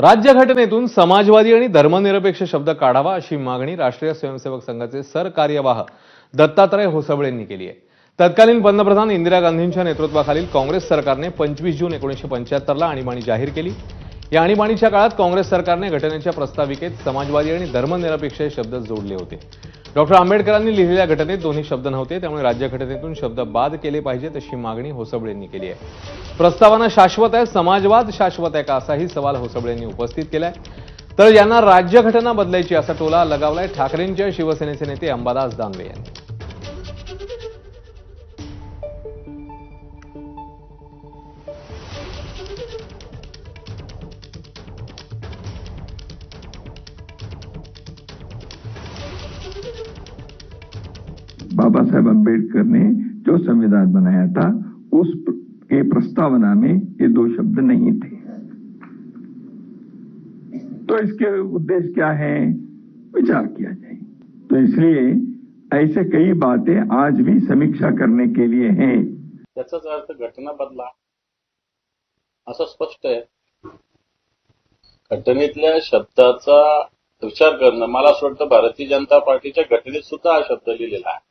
राज्यघटनेतून समाजवादी आणि धर्मनिरपेक्ष शब्द काढावा अशी मागणी राष्ट्रीय स्वयंसेवक संघाचे सरकार्यवाह दत्तात्रय होसबळेंनी केली आहे. तत्कालीन पंतप्रधान इंदिरा गांधींच्या नेतृत्वाखालील काँग्रेस सरकारने पंचवीस जून एकोणीसशे पंच्याहत्तरला आणीबाणी जाहीर केली. या आणीबाणीच्या काळात काँग्रेस सरकारने घटनेच्या प्रस्ताविकेत समाजवादी आणि धर्मनिरपेक्ष हे शब्द जोडले होते. डॉक्टर आंबेडकरांनी लिहिलेल्या घटनेत दोन्ही शब्द नव्हते त्यामुळे राज्यघटनेतून शब्द बाद केले पाहिजेत अशी मागणी होसबळेंनी केली आहे. प्रस्तावना शाश्वत आहे समाजवाद शाश्वत आहे का असाही सवाल होसबळेंनी उपस्थित केलाय. तर यांना राज्यघटना बदलायची असा टोला लगावलाय ठाकरेंच्या शिवसेनेचे नेते अंबादास दानवे यांनी. बाबा साहेब अंबेडकर ने जो संविधान बनाया था, उस के प्रस्तावना में ये दो शब्द नहीं थे। तो इसके उद्देश्य क्या है? विचार किया जाए। तो इसलिए ऐसे कई बातें आज भी समीक्षा करने के लिए हैं। अर्थ घटना बदला, असं स्पष्ट आहे. घटनेतल्या शब्दाचा विचार करणं, मला असं वाटतं भारतीय जनता पार्टीच्या घटनेत सुद्धा हा शब्द लिहिलेला आहे.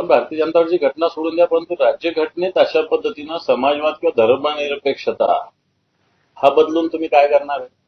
पण भारतीय जनता पार्टीची घटना सोडून द्या परंतु राज्यघटनेत अशा पद्धतीनं समाजवाद किंवा धर्मनिरपेक्षता हा बदलून तुम्ही काय करणार? आहे